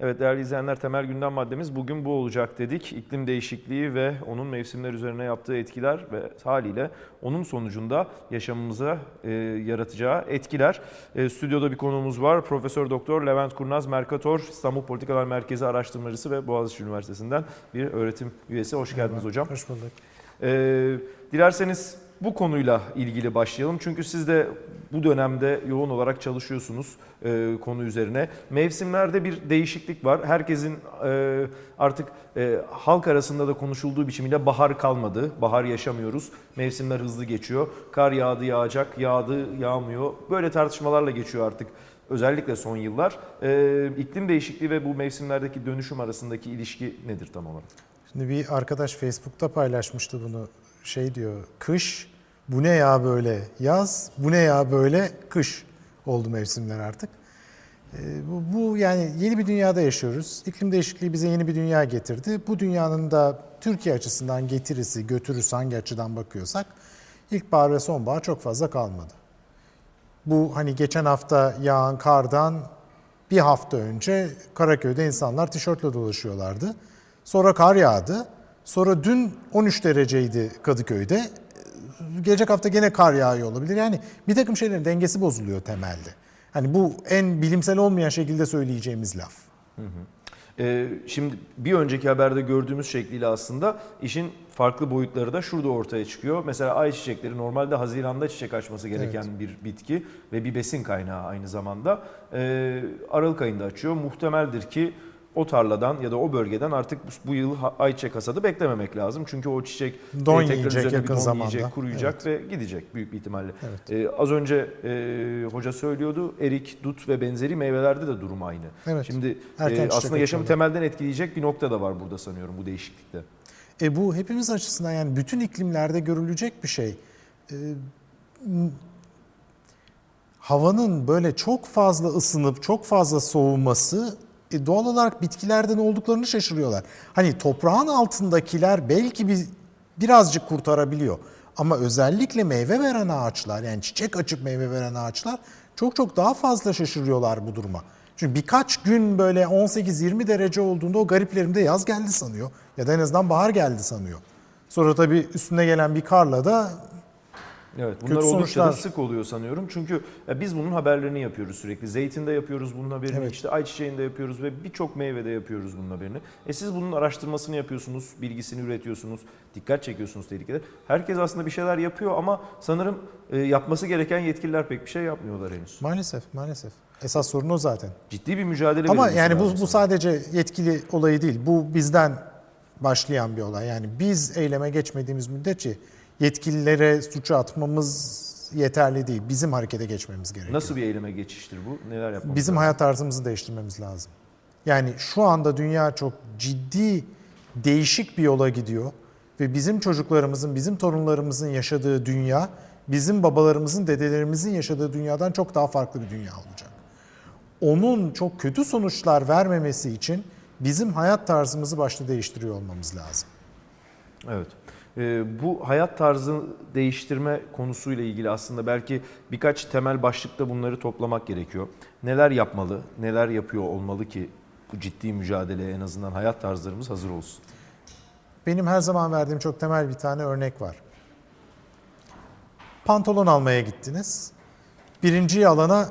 Evet değerli izleyenler temel gündem maddemiz bugün bu olacak dedik. İklim değişikliği ve onun mevsimler üzerine yaptığı etkiler ve haliyle onun sonucunda yaşamımıza e, yaratacağı etkiler. E, stüdyoda bir konuğumuz var. Profesör Doktor Levent Kurnaz Mercator İstanbul Politikalar Merkezi Araştırmacısı ve Boğaziçi Üniversitesi'nden bir öğretim üyesi. Hoş geldiniz hocam. Hoş bulduk. E, dilerseniz bu konuyla ilgili başlayalım. Çünkü siz de bu dönemde yoğun olarak çalışıyorsunuz e, konu üzerine. Mevsimlerde bir değişiklik var. Herkesin e, artık e, halk arasında da konuşulduğu biçimiyle bahar kalmadı. Bahar yaşamıyoruz. Mevsimler hızlı geçiyor. Kar yağdı yağacak, yağdı yağmıyor. Böyle tartışmalarla geçiyor artık. Özellikle son yıllar. E, iklim değişikliği ve bu mevsimlerdeki dönüşüm arasındaki ilişki nedir tam olarak? Şimdi bir arkadaş Facebook'ta paylaşmıştı bunu. Şey diyor, kış bu ne ya böyle yaz, bu ne ya böyle kış oldu mevsimler artık. Ee, bu, bu yani yeni bir dünyada yaşıyoruz. İklim değişikliği bize yeni bir dünya getirdi. Bu dünyanın da Türkiye açısından getirisi, götürüsü hangi açıdan bakıyorsak ilkbahar ve sonbahar çok fazla kalmadı. Bu hani geçen hafta yağan kardan bir hafta önce Karaköy'de insanlar tişörtle dolaşıyorlardı. Sonra kar yağdı. Sonra dün 13 dereceydi Kadıköy'de. Gelecek hafta gene kar yağıyor olabilir. Yani bir takım şeylerin dengesi bozuluyor temelde. Hani bu en bilimsel olmayan şekilde söyleyeceğimiz laf. Ee, şimdi bir önceki haberde gördüğümüz şekliyle aslında işin farklı boyutları da şurada ortaya çıkıyor. Mesela ayçiçekleri normalde Haziran'da çiçek açması gereken bir bitki ve bir besin kaynağı aynı zamanda. Ee, Aralık ayında açıyor. Muhtemeldir ki o tarladan ya da o bölgeden artık bu, yıl ayçiçek hasadı beklememek lazım. Çünkü o çiçek Don e, tekrar yiyecek üzerine bir yakın don zamanda. yiyecek, kuruyacak ve gidecek büyük bir ihtimalle. Ee, az önce e, hoca söylüyordu erik, dut ve benzeri meyvelerde de durum aynı. Evet. Şimdi Erken e, aslında yaşamı açıyorlar. temelden etkileyecek bir nokta da var burada sanıyorum bu değişiklikte. E bu hepimiz açısından yani bütün iklimlerde görülecek bir şey. E, havanın böyle çok fazla ısınıp çok fazla soğuması e, doğal olarak bitkilerden olduklarını şaşırıyorlar. Hani toprağın altındakiler belki bir birazcık kurtarabiliyor. Ama özellikle meyve veren ağaçlar yani çiçek açıp meyve veren ağaçlar çok çok daha fazla şaşırıyorlar bu duruma. Çünkü birkaç gün böyle 18-20 derece olduğunda o gariplerimde yaz geldi sanıyor. Ya da en azından bahar geldi sanıyor. Sonra tabii üstüne gelen bir karla da Evet, bunlar Kötü oldukça da sonuçlar. sık oluyor sanıyorum. Çünkü ya biz bunun haberlerini yapıyoruz sürekli. Zeytinde yapıyoruz bunun haberini, Evet. işte ayçiçeğinde yapıyoruz ve birçok meyvede yapıyoruz bunun haberini. E siz bunun araştırmasını yapıyorsunuz, bilgisini üretiyorsunuz, dikkat çekiyorsunuz tehlikede. Herkes aslında bir şeyler yapıyor ama sanırım e, yapması gereken yetkililer pek bir şey yapmıyorlar henüz. maalesef maalesef. Esas sorun o zaten. Ciddi bir mücadele Ama yani bu, bu sanırım. sadece yetkili olayı değil. Bu bizden başlayan bir olay. Yani biz eyleme geçmediğimiz müddetçe yetkililere suçu atmamız yeterli değil. Bizim harekete geçmemiz gerekiyor. Nasıl bir eyleme geçiştir bu? Neler yapmamız Bizim lazım? hayat tarzımızı değiştirmemiz lazım. Yani şu anda dünya çok ciddi değişik bir yola gidiyor ve bizim çocuklarımızın, bizim torunlarımızın yaşadığı dünya bizim babalarımızın, dedelerimizin yaşadığı dünyadan çok daha farklı bir dünya olacak. Onun çok kötü sonuçlar vermemesi için bizim hayat tarzımızı başta değiştiriyor olmamız lazım. Evet. Ee, bu hayat tarzı değiştirme konusuyla ilgili aslında belki birkaç temel başlıkta bunları toplamak gerekiyor. Neler yapmalı, neler yapıyor olmalı ki bu ciddi mücadeleye en azından hayat tarzlarımız hazır olsun. Benim her zaman verdiğim çok temel bir tane örnek var. Pantolon almaya gittiniz. Birinciyi alana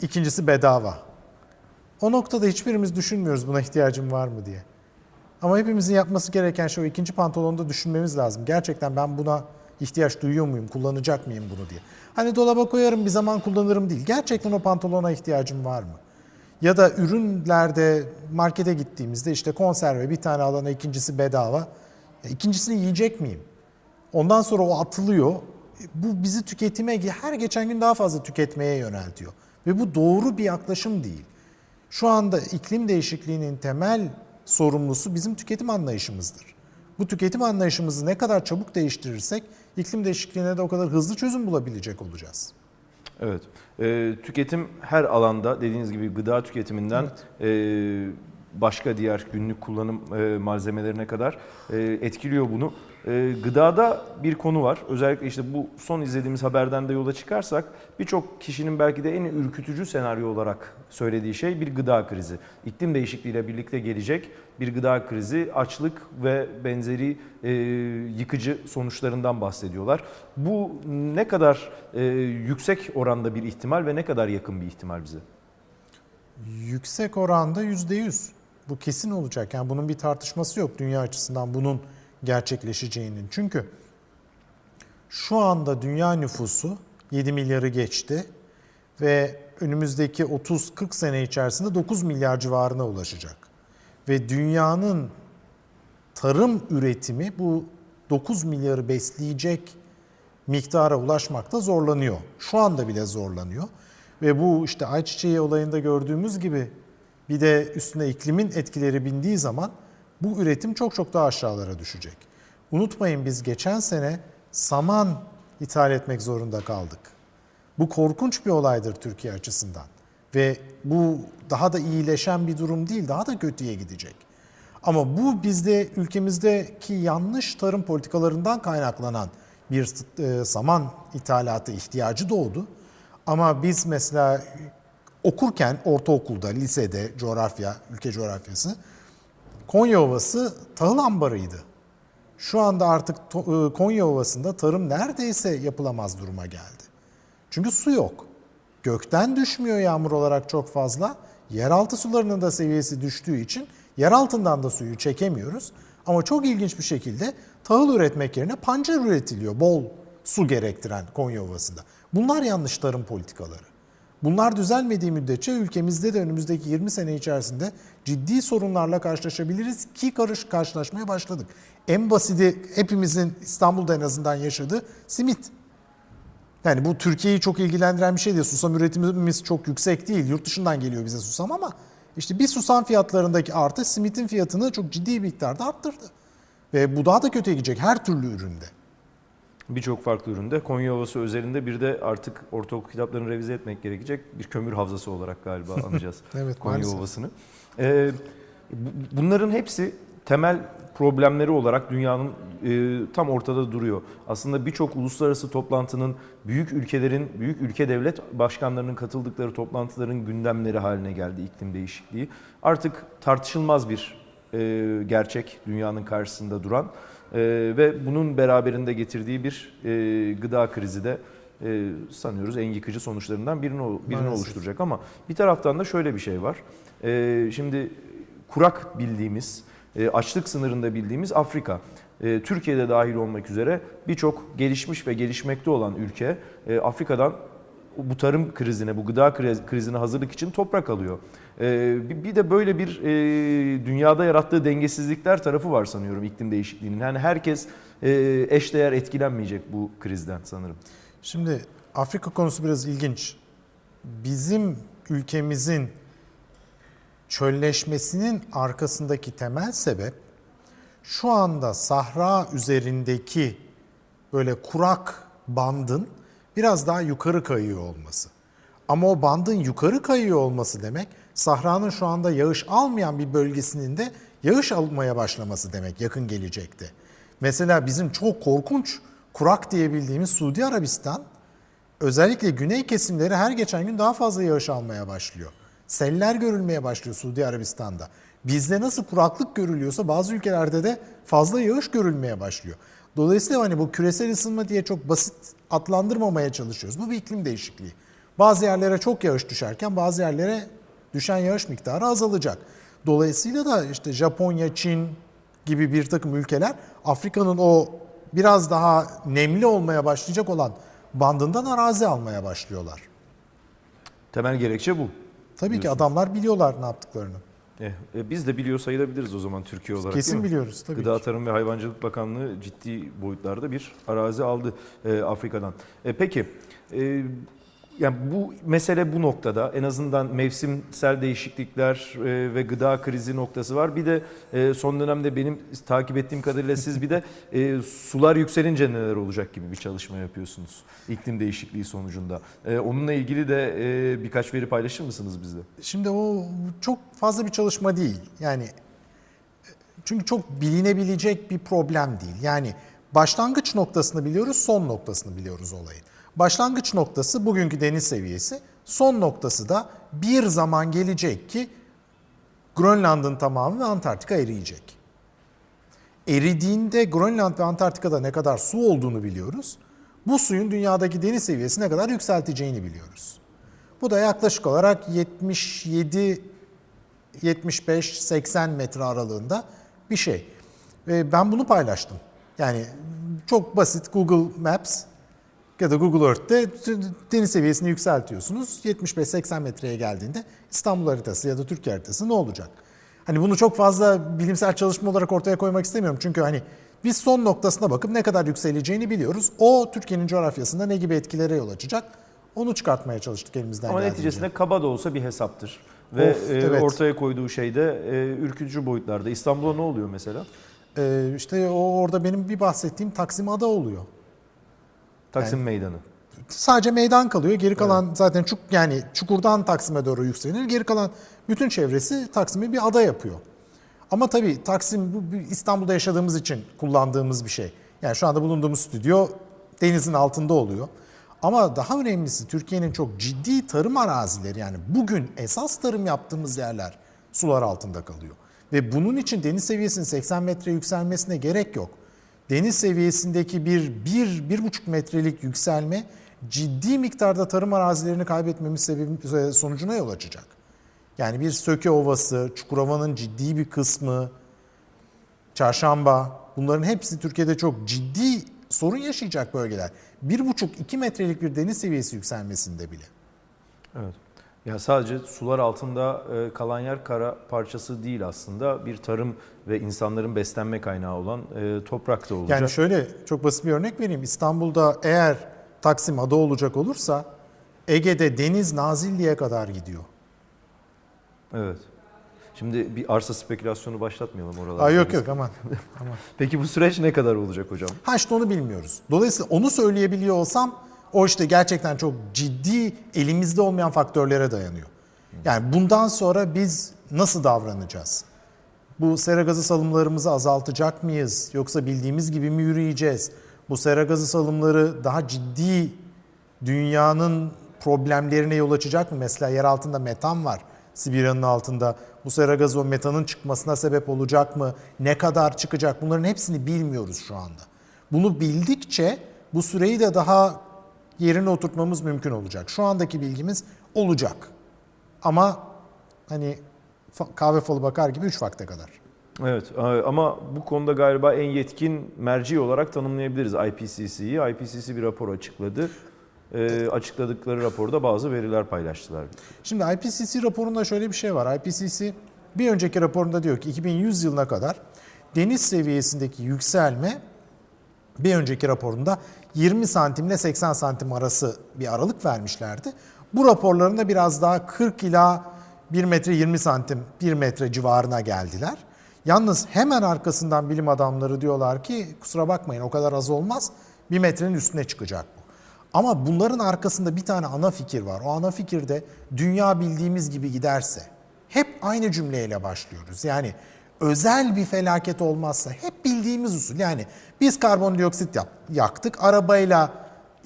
ikincisi bedava. O noktada hiçbirimiz düşünmüyoruz buna ihtiyacım var mı diye. Ama hepimizin yapması gereken şey o ikinci pantolonu da düşünmemiz lazım. Gerçekten ben buna ihtiyaç duyuyor muyum, kullanacak mıyım bunu diye. Hani dolaba koyarım bir zaman kullanırım değil. Gerçekten o pantolona ihtiyacım var mı? Ya da ürünlerde markete gittiğimizde işte konserve bir tane alana ikincisi bedava. Ya İkincisini yiyecek miyim? Ondan sonra o atılıyor. E, Bu bizi tüketime her geçen gün daha fazla tüketmeye yöneltiyor. Ve bu doğru bir yaklaşım değil. Şu anda iklim değişikliğinin temel sorumlusu bizim tüketim anlayışımızdır. Bu tüketim anlayışımızı ne kadar çabuk değiştirirsek iklim değişikliğine de o kadar hızlı çözüm bulabilecek olacağız. Evet. Ee, tüketim her alanda dediğiniz gibi gıda tüketiminden e, başka diğer günlük kullanım e, malzemelerine kadar e, etkiliyor bunu. E, gıdada bir konu var. Özellikle işte bu son izlediğimiz haberden de yola çıkarsak birçok kişinin belki de en ürkütücü senaryo olarak söylediği şey bir gıda krizi. İklim değişikliğiyle birlikte gelecek bir gıda krizi, açlık ve benzeri e, yıkıcı sonuçlarından bahsediyorlar. Bu ne kadar e, yüksek oranda bir ihtimal ve ne kadar yakın bir ihtimal bize? Yüksek oranda yüzde yüz. Bu kesin olacak. Yani bunun bir tartışması yok dünya açısından bunun gerçekleşeceğinin. Çünkü şu anda dünya nüfusu 7 milyarı geçti ve önümüzdeki 30-40 sene içerisinde 9 milyar civarına ulaşacak. Ve dünyanın tarım üretimi bu 9 milyarı besleyecek miktara ulaşmakta zorlanıyor. Şu anda bile zorlanıyor. Ve bu işte ayçiçeği olayında gördüğümüz gibi bir de üstüne iklimin etkileri bindiği zaman bu üretim çok çok daha aşağılara düşecek. Unutmayın biz geçen sene saman ithal etmek zorunda kaldık. Bu korkunç bir olaydır Türkiye açısından. Ve bu daha da iyileşen bir durum değil, daha da kötüye gidecek. Ama bu bizde ülkemizdeki yanlış tarım politikalarından kaynaklanan bir e, saman ithalatı ihtiyacı doğdu. Ama biz mesela okurken ortaokulda, lisede coğrafya, ülke coğrafyası Konya Ovası tahıl ambarıydı. Şu anda artık e, Konya Ovası'nda tarım neredeyse yapılamaz duruma geldi. Çünkü su yok. Gökten düşmüyor yağmur olarak çok fazla. Yeraltı sularının da seviyesi düştüğü için yer altından da suyu çekemiyoruz. Ama çok ilginç bir şekilde tahıl üretmek yerine pancar üretiliyor. Bol su gerektiren Konya Ovası'nda. Bunlar yanlış tarım politikaları. Bunlar düzelmediği müddetçe ülkemizde de önümüzdeki 20 sene içerisinde ciddi sorunlarla karşılaşabiliriz ki karış karşılaşmaya başladık. En basiti hepimizin İstanbul'da en azından yaşadığı simit. Yani bu Türkiye'yi çok ilgilendiren bir şey değil. Susam üretimimiz çok yüksek değil. Yurt dışından geliyor bize susam ama işte bir susam fiyatlarındaki artış simitin fiyatını çok ciddi bir miktarda arttırdı. Ve bu daha da kötüye gidecek her türlü üründe. Birçok farklı üründe Konya Ovası özelinde bir de artık ortaokul kitaplarını revize etmek gerekecek bir kömür havzası olarak galiba anacağız Evet, Konya maalesef. Ovası'nı. Ee, bu- bunların hepsi temel problemleri olarak dünyanın e, tam ortada duruyor. Aslında birçok uluslararası toplantının büyük ülkelerin, büyük ülke devlet başkanlarının katıldıkları toplantıların gündemleri haline geldi iklim değişikliği. Artık tartışılmaz bir e, gerçek dünyanın karşısında duran e, ve bunun beraberinde getirdiği bir e, gıda krizi de e, sanıyoruz en yıkıcı sonuçlarından birini, birini Maalesef. oluşturacak. Ama bir taraftan da şöyle bir şey var. E, şimdi kurak bildiğimiz, e, açlık sınırında bildiğimiz Afrika. E, Türkiye'de dahil olmak üzere birçok gelişmiş ve gelişmekte olan ülke e, Afrika'dan bu tarım krizine, bu gıda kriz- krizine hazırlık için toprak alıyor. E, bir- bir de böyle bir e, dünyada yarattığı dengesizlikler tarafı var sanıyorum iklim değişikliğinin. Yani herkes e, eşdeğer etkilenmeyecek bu krizden sanırım. Şimdi Afrika konusu biraz ilginç. Bizim ülkemizin çölleşmesinin arkasındaki temel sebep şu anda sahra üzerindeki böyle kurak bandın biraz daha yukarı kayıyor olması. Ama o bandın yukarı kayıyor olması demek sahranın şu anda yağış almayan bir bölgesinin de yağış almaya başlaması demek yakın gelecekte. Mesela bizim çok korkunç kurak diyebildiğimiz Suudi Arabistan özellikle güney kesimleri her geçen gün daha fazla yağış almaya başlıyor. Seller görülmeye başlıyor Suudi Arabistan'da. Bizde nasıl kuraklık görülüyorsa bazı ülkelerde de fazla yağış görülmeye başlıyor. Dolayısıyla hani bu küresel ısınma diye çok basit adlandırmamaya çalışıyoruz. Bu bir iklim değişikliği. Bazı yerlere çok yağış düşerken bazı yerlere düşen yağış miktarı azalacak. Dolayısıyla da işte Japonya, Çin gibi bir takım ülkeler Afrika'nın o biraz daha nemli olmaya başlayacak olan bandından arazi almaya başlıyorlar. Temel gerekçe bu. Tabii ki adamlar biliyorlar ne yaptıklarını. Eh, e, biz de biliyor sayılabiliriz o zaman Türkiye olarak değil Kesin mi? biliyoruz tabii Gıda ki. Tarım ve Hayvancılık Bakanlığı ciddi boyutlarda bir arazi aldı e, Afrika'dan. E, peki, e, yani bu mesele bu noktada en azından mevsimsel değişiklikler e, ve gıda krizi noktası var. Bir de e, son dönemde benim takip ettiğim kadarıyla siz bir de e, sular yükselince neler olacak gibi bir çalışma yapıyorsunuz iklim değişikliği sonucunda. E, onunla ilgili de e, birkaç veri paylaşır mısınız bizle? Şimdi o çok fazla bir çalışma değil. Yani çünkü çok bilinebilecek bir problem değil. Yani Başlangıç noktasını biliyoruz, son noktasını biliyoruz olayın. Başlangıç noktası bugünkü deniz seviyesi, son noktası da bir zaman gelecek ki Grönland'ın tamamı ve Antarktika eriyecek. Eridiğinde Grönland ve Antarktika'da ne kadar su olduğunu biliyoruz. Bu suyun dünyadaki deniz seviyesi ne kadar yükselteceğini biliyoruz. Bu da yaklaşık olarak 77 75-80 metre aralığında bir şey. Ve ben bunu paylaştım. Yani çok basit Google Maps ya da Google Earth'te deniz seviyesini yükseltiyorsunuz. 75-80 metreye geldiğinde İstanbul haritası ya da Türkiye haritası ne olacak? Hani bunu çok fazla bilimsel çalışma olarak ortaya koymak istemiyorum. Çünkü hani biz son noktasına bakıp ne kadar yükseleceğini biliyoruz. O Türkiye'nin coğrafyasında ne gibi etkilere yol açacak? Onu çıkartmaya çalıştık elimizden Ama geldiğince. neticesinde kaba da olsa bir hesaptır. Ve Of, e, evet. ortaya koyduğu şey de e, ürkütücü boyutlarda. İstanbul'a ne oluyor mesela? Ee, işte o orada benim bir bahsettiğim Taksim Ada oluyor. Taksim Meydanı. Sadece meydan kalıyor. Geri kalan zaten çuk yani çukurdan Taksim'e doğru yükselir. Geri kalan bütün çevresi Taksim'i bir ada yapıyor. Ama tabii Taksim bu İstanbul'da yaşadığımız için kullandığımız bir şey. Yani şu anda bulunduğumuz stüdyo denizin altında oluyor. Ama daha önemlisi Türkiye'nin çok ciddi tarım arazileri yani bugün esas tarım yaptığımız yerler sular altında kalıyor. Ve bunun için deniz seviyesinin 80 metre yükselmesine gerek yok. Deniz seviyesindeki bir, bir, bir buçuk metrelik yükselme ciddi miktarda tarım arazilerini kaybetmemiz sebebi, sonucuna yol açacak. Yani bir Söke Ovası, Çukurova'nın ciddi bir kısmı, Çarşamba bunların hepsi Türkiye'de çok ciddi sorun yaşayacak bölgeler. Bir buçuk iki metrelik bir deniz seviyesi yükselmesinde bile. Evet. Ya sadece sular altında e, kalan yer kara parçası değil aslında. Bir tarım ve insanların beslenme kaynağı olan e, toprak da olacak. Yani şöyle çok basit bir örnek vereyim. İstanbul'da eğer Taksim ada olacak olursa Ege'de deniz Nazilli'ye kadar gidiyor. Evet. Şimdi bir arsa spekülasyonu başlatmayalım oralarda. Aa, yok yok aman. aman. Peki bu süreç ne kadar olacak hocam? Ha işte onu bilmiyoruz. Dolayısıyla onu söyleyebiliyor olsam o işte gerçekten çok ciddi elimizde olmayan faktörlere dayanıyor. Yani bundan sonra biz nasıl davranacağız? Bu sera gazı salımlarımızı azaltacak mıyız? Yoksa bildiğimiz gibi mi yürüyeceğiz? Bu sera gazı salımları daha ciddi dünyanın problemlerine yol açacak mı? Mesela yer altında metan var. Sibirya'nın altında. Bu sera gazı o metanın çıkmasına sebep olacak mı? Ne kadar çıkacak? Bunların hepsini bilmiyoruz şu anda. Bunu bildikçe bu süreyi de daha yerine oturtmamız mümkün olacak. Şu andaki bilgimiz olacak. Ama hani kahve falı bakar gibi 3 vakte kadar. Evet e, ama bu konuda galiba en yetkin merci olarak tanımlayabiliriz IPCC'yi. IPCC bir rapor açıkladı. E, açıkladıkları raporda bazı veriler paylaştılar. Şimdi IPCC raporunda şöyle bir şey var. IPCC bir önceki raporunda diyor ki 2100 yılına kadar deniz seviyesindeki yükselme bir önceki raporunda 20 santimle 80 santim arası bir aralık vermişlerdi. Bu raporlarında biraz daha 40 ila 1 metre 20 santim 1 metre civarına geldiler. Yalnız hemen arkasından bilim adamları diyorlar ki kusura bakmayın o kadar az olmaz 1 metrenin üstüne çıkacak bu. Ama bunların arkasında bir tane ana fikir var. O ana fikir de dünya bildiğimiz gibi giderse hep aynı cümleyle başlıyoruz. Yani özel bir felaket olmazsa hep bildiğimiz usul. Yani biz karbondioksit yaktık, arabayla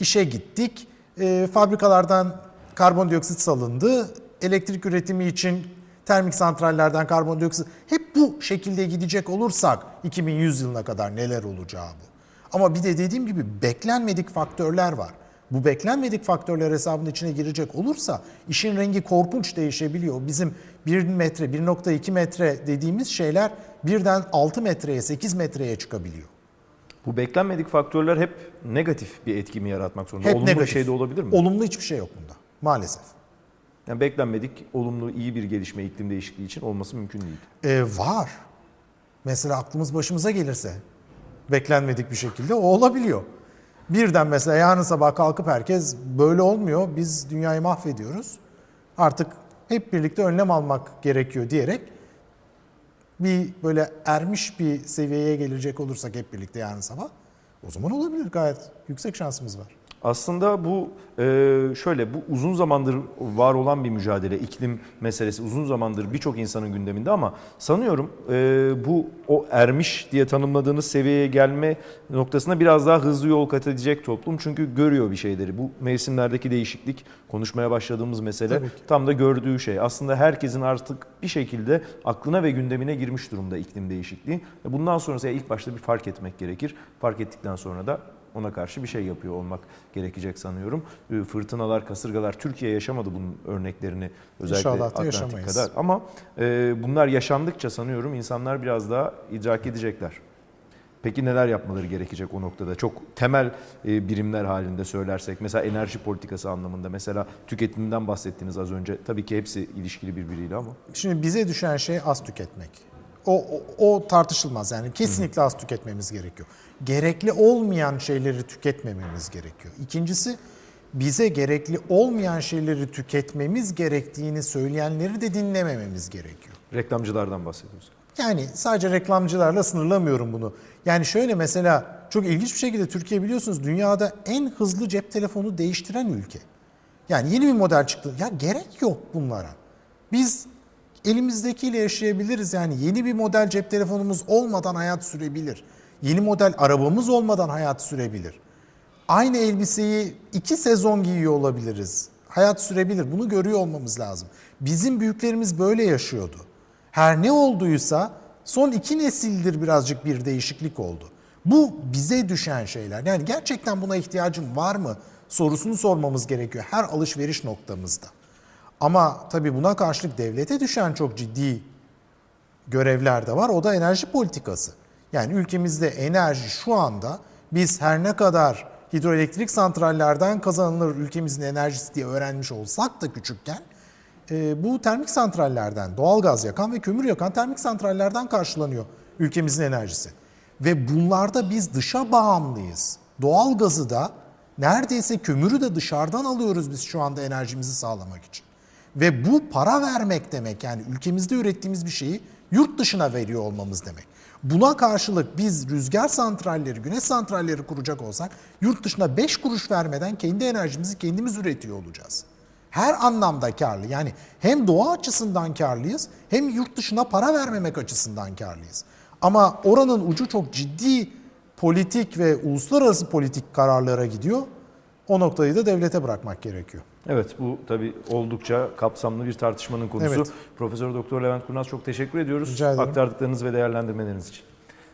işe gittik, e, fabrikalardan karbondioksit salındı, elektrik üretimi için termik santrallerden karbondioksit hep bu şekilde gidecek olursak 2100 yılına kadar neler olacağı bu. Ama bir de dediğim gibi beklenmedik faktörler var. Bu beklenmedik faktörler hesabının içine girecek olursa işin rengi korkunç değişebiliyor. Bizim 1 metre, 1.2 metre dediğimiz şeyler birden 6 metreye, 8 metreye çıkabiliyor. Bu beklenmedik faktörler hep negatif bir etki mi yaratmak zorunda? Hep Olumlu negatif. bir şey de olabilir mi? Olumlu hiçbir şey yok bunda maalesef. Yani beklenmedik, olumlu, iyi bir gelişme iklim değişikliği için olması mümkün değil. Ee, var. Mesela aklımız başımıza gelirse beklenmedik bir şekilde o olabiliyor. Birden mesela yarın sabah kalkıp herkes böyle olmuyor biz dünyayı mahvediyoruz. Artık hep birlikte önlem almak gerekiyor diyerek bir böyle ermiş bir seviyeye gelecek olursak hep birlikte yarın sabah o zaman olabilir gayet yüksek şansımız var. Aslında bu e, şöyle bu uzun zamandır var olan bir mücadele iklim meselesi uzun zamandır birçok insanın gündeminde ama sanıyorum e, bu o ermiş diye tanımladığınız seviyeye gelme noktasına biraz daha hızlı yol kat edecek toplum çünkü görüyor bir şeyleri. Bu mevsimlerdeki değişiklik konuşmaya başladığımız mesele tam da gördüğü şey. Aslında herkesin artık bir şekilde aklına ve gündemine girmiş durumda iklim değişikliği. Bundan sonrası ilk başta bir fark etmek gerekir. Fark ettikten sonra da ona karşı bir şey yapıyor olmak gerekecek sanıyorum. Ee, Fırtınalar, kasırgalar Türkiye yaşamadı bunun örneklerini özellikle İnşallah Atlantik yaşamayız. kadar. Ama e, bunlar yaşandıkça sanıyorum insanlar biraz daha idrak edecekler. Peki neler yapmaları gerekecek o noktada? Çok temel e, birimler halinde söylersek mesela enerji politikası anlamında mesela tüketimden bahsettiniz az önce. Tabii ki hepsi ilişkili birbiriyle ama. Şimdi bize düşen şey az tüketmek. O, o, o tartışılmaz yani kesinlikle az tüketmemiz gerekiyor. Gerekli olmayan şeyleri tüketmememiz gerekiyor. İkincisi bize gerekli olmayan şeyleri tüketmemiz gerektiğini söyleyenleri de dinlemememiz gerekiyor. Reklamcılardan bahsediyoruz. Yani sadece reklamcılarla sınırlamıyorum bunu. Yani şöyle mesela çok ilginç bir şekilde Türkiye biliyorsunuz dünyada en hızlı cep telefonu değiştiren ülke. Yani yeni bir model çıktı. Ya gerek yok bunlara. Biz elimizdekiyle yaşayabiliriz. Yani yeni bir model cep telefonumuz olmadan hayat sürebilir. Yeni model arabamız olmadan hayat sürebilir. Aynı elbiseyi iki sezon giyiyor olabiliriz. Hayat sürebilir. Bunu görüyor olmamız lazım. Bizim büyüklerimiz böyle yaşıyordu. Her ne olduysa son iki nesildir birazcık bir değişiklik oldu. Bu bize düşen şeyler. Yani gerçekten buna ihtiyacım var mı sorusunu sormamız gerekiyor her alışveriş noktamızda. Ama tabii buna karşılık devlete düşen çok ciddi görevler de var. O da enerji politikası. Yani ülkemizde enerji şu anda biz her ne kadar hidroelektrik santrallerden kazanılır ülkemizin enerjisi diye öğrenmiş olsak da küçükken e, bu termik santrallerden, doğalgaz yakan ve kömür yakan termik santrallerden karşılanıyor ülkemizin enerjisi. Ve bunlarda biz dışa bağımlıyız. Doğalgazı da neredeyse kömürü de dışarıdan alıyoruz biz şu anda enerjimizi sağlamak için. Ve bu para vermek demek yani ülkemizde ürettiğimiz bir şeyi yurt dışına veriyor olmamız demek. Buna karşılık biz rüzgar santralleri, güneş santralleri kuracak olsak yurt dışına 5 kuruş vermeden kendi enerjimizi kendimiz üretiyor olacağız. Her anlamda karlı. Yani hem doğa açısından karlıyız hem yurt dışına para vermemek açısından karlıyız. Ama oranın ucu çok ciddi politik ve uluslararası politik kararlara gidiyor. O noktayı da devlete bırakmak gerekiyor. Evet bu tabii oldukça kapsamlı bir tartışmanın konusu. Evet. Profesör Doktor Levent Kurnaz çok teşekkür ediyoruz Rica ederim. aktardıklarınız ve değerlendirmeleriniz için.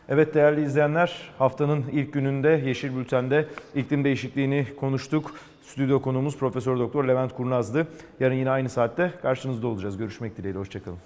Evet değerli izleyenler haftanın ilk gününde Yeşil Bülten'de iklim değişikliğini konuştuk. Stüdyo konuğumuz Profesör Doktor Levent Kurnaz'dı. Yarın yine aynı saatte karşınızda olacağız. Görüşmek dileğiyle hoşçakalın.